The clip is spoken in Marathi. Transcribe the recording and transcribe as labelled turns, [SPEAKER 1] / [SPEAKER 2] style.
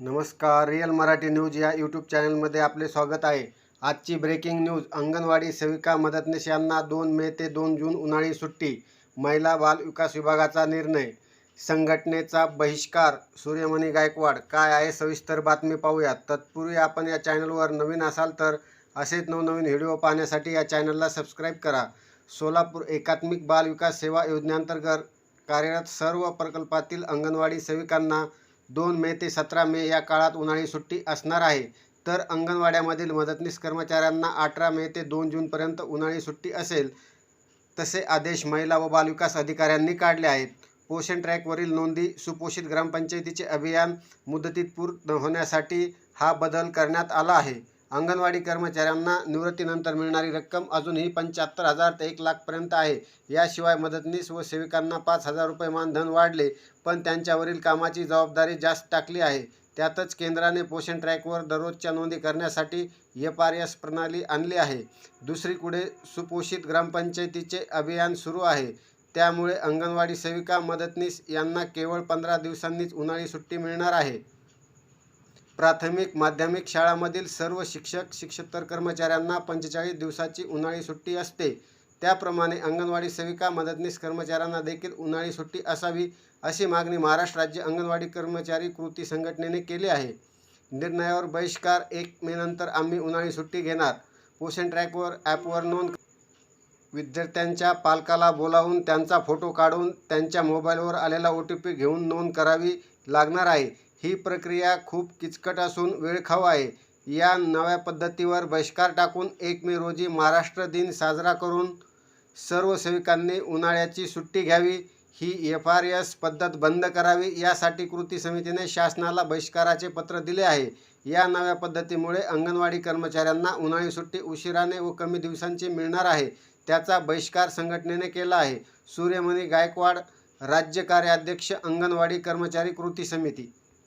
[SPEAKER 1] नमस्कार रिअल मराठी न्यूज या यूट्यूब चॅनलमध्ये आपले स्वागत आहे. आजची ब्रेकिंग न्यूज अंगणवाडी सेविका मदतनीस यांना दोन मे ते दोन जून उन्हाळी सुट्टी महिला बाल विकास विभागाचा निर्णय संघटनेचा बहिष्कार सूर्यमणी गायकवाड काय आहे सविस्तर बातमी पाहूयात. तत्पूर्वी आपण या चॅनलवर नवीन असाल तर असेच नवनवीन व्हिडिओ पाहण्यासाठी या चॅनलला सबस्क्राईब करा. सोलापूर एकात्मिक बाल विकास सेवा योजनेअंतर्गत कार्यरत सर्व प्रकल्पातील अंगणवाडी सेविकांना दोन मे ते सतरा मे या काळात उन्हाळी सुट्टी असणार आहे. तर अंगणवाड्यामधील मदतनीस कर्मचाऱ्यांना अठरा मे ते दोन जूनपर्यंत उन्हाळी सुट्टी असेल तसे आदेश महिला व बालविकास अधिकाऱ्यांनी काढले आहेत. पोषण ट्रॅकवरील नोंदी सुपोषित ग्रामपंचायतीचे अभियान मुदतीत पूर्ण होण्यासाठी हा बदल करण्यात आला आहे. अंगणवाडी कर्मचाऱ्यांना निवृत्तीनंतर मिळणारी रक्कम अजूनही पंच्याहत्तर हजार ते एक लाखपर्यंत आहे. याशिवाय मदतनीस व सेविकांना पाच हजार रुपये मानधन वाढले पण त्यांच्यावरील कामाची जबाबदारी जास्त टाकली आहे. त्यातच केंद्राने पोषण ट्रॅकवर दररोजच्या नोंदी करण्यासाठी एफ आर एस प्रणाली आणली आहे. दुसरीकडे सुपोषित ग्रामपंचायतीचे अभियान सुरू आहे. त्यामुळे अंगणवाडी सेविका मदतनीस यांना केवळ पंधरा दिवसांनीच उन्हाळी सुट्टी मिळणार आहे. प्राथमिक माध्यमिक शाळांमधील सर्व शिक्षक शिक्षकतर कर्मचाऱ्यांना पंचेचाळीस दिवसाची उन्हाळी सुट्टी असते. त्याप्रमाणे अंगणवाडी सेविका मदतनीस कर्मचाऱ्यांना देखील उन्हाळी सुट्टी असावी अशी मागणी महाराष्ट्र राज्य अंगणवाडी कर्मचारी कृती संघटनेने केली आहे. निर्णयावर बहिष्कार एक मेनंतर आम्ही उन्हाळी सुट्टी घेणार. पोषण ट्रॅकवर ॲपवर नोंद विद्यार्थ्यांच्या पालकाला बोलावून त्यांचा फोटो काढून त्यांच्या मोबाईलवर आलेला ओ टी पी घेऊन नोंद करावी लागणार आहे. ही प्रक्रिया खूप किचकट असून वेळखाऊ आहे. या नव्या पद्धतीवर बहिष्कार टाकून एक मे रोजी महाराष्ट्र दिन साजरा करून सर्व सेविकांनी उन्हाळ्याची सुट्टी घ्यावी. ही एफ आर एस पद्धत बंद करावी यासाठी कृती समितीने शासनाला बहिष्काराचे पत्र दिले आहे. या नव्या पद्धतीमुळे अंगणवाडी कर्मचाऱ्यांना उन्हाळी सुट्टी उशिराने व कमी दिवसांची मिळणार आहे. त्याचा बहिष्कार संघटनेने केला आहे. सूर्यमणी गायकवाड राज्य कार्याध्यक्ष अंगणवाडी कर्मचारी कृती समिती.